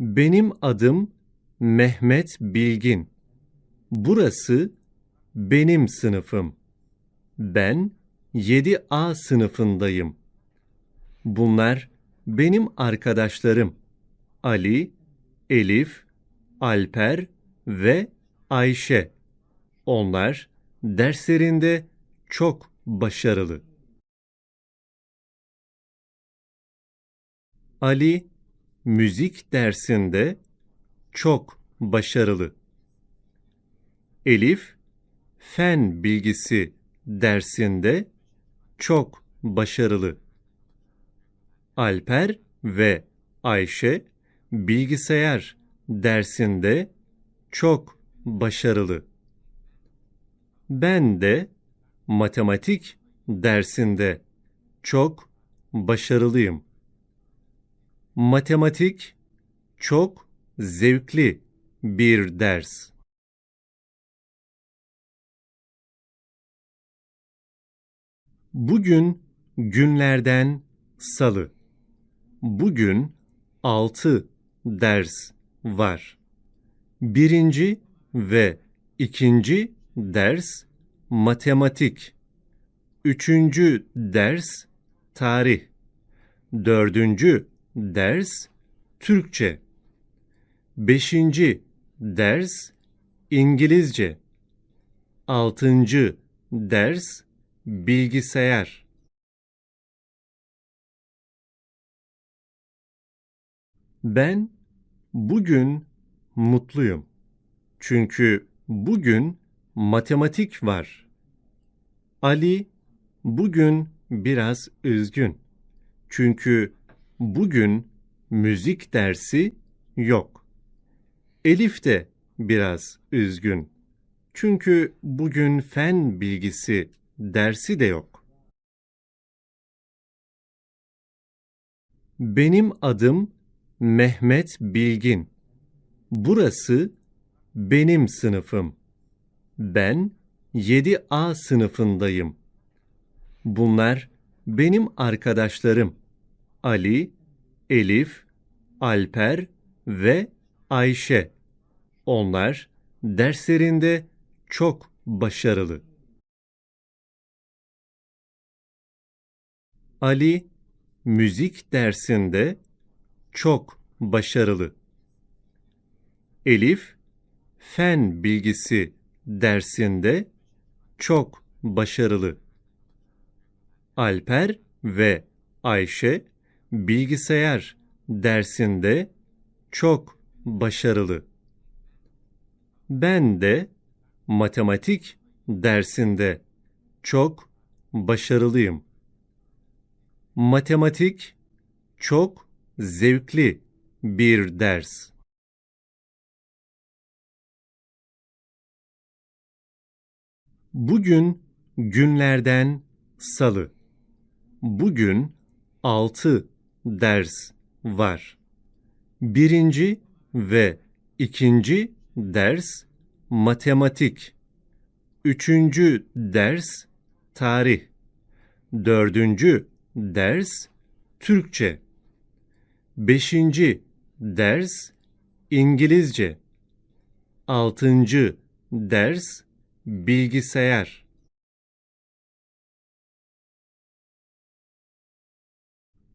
Benim adım Mehmet Bilgin. Burası benim sınıfım. Ben 7A sınıfındayım. Bunlar benim arkadaşlarım. Ali, Elif, Alper ve Ayşe. Onlar derslerinde çok başarılı. Ali müzik dersinde çok başarılı. Elif fen bilgisi dersinde çok başarılı. Alper ve Ayşe bilgisayar dersinde çok başarılı. Ben de matematik dersinde çok başarılıyım. Matematik çok zevkli bir ders. Bugün günlerden salı. Bugün altı ders var. Birinci ve ikinci ders matematik. Üçüncü ders tarih. Dördüncü ders Türkçe. Beşinci ders İngilizce. Altıncı ders bilgisayar. Ben bugün mutluyum. Çünkü bugün matematik var. Ali bugün biraz üzgün. Çünkü bugün müzik dersi yok. Elif de biraz üzgün. Çünkü bugün fen bilgisi dersi de yok. Benim adım Mehmet Bilgin. Burası benim sınıfım. Ben 7A sınıfındayım. Bunlar benim arkadaşlarım. Ali, Elif, Alper ve Ayşe. Onlar derslerinde çok başarılı. Ali müzik dersinde çok başarılı. Elif fen bilgisi dersinde çok başarılı. Alper ve Ayşe bilgisayar dersinde çok başarılı. Ben de matematik dersinde çok başarılıyım. Matematik çok zevkli bir ders. Bugün günlerden salı. Bugün altı ders var. Birinci ve ikinci ders matematik. Üçüncü ders tarih. Dördüncü ders Türkçe. Beşinci ders İngilizce. Altıncı ders bilgisayar.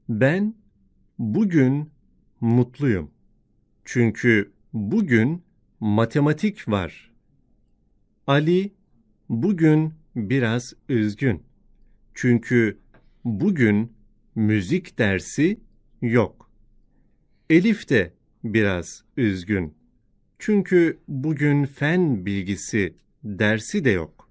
Ben bugün mutluyum. Çünkü bugün matematik var. Ali bugün biraz üzgün. Çünkü bugün müzik dersi yok. Elif de biraz üzgün. Çünkü bugün fen bilgisi dersi de yok.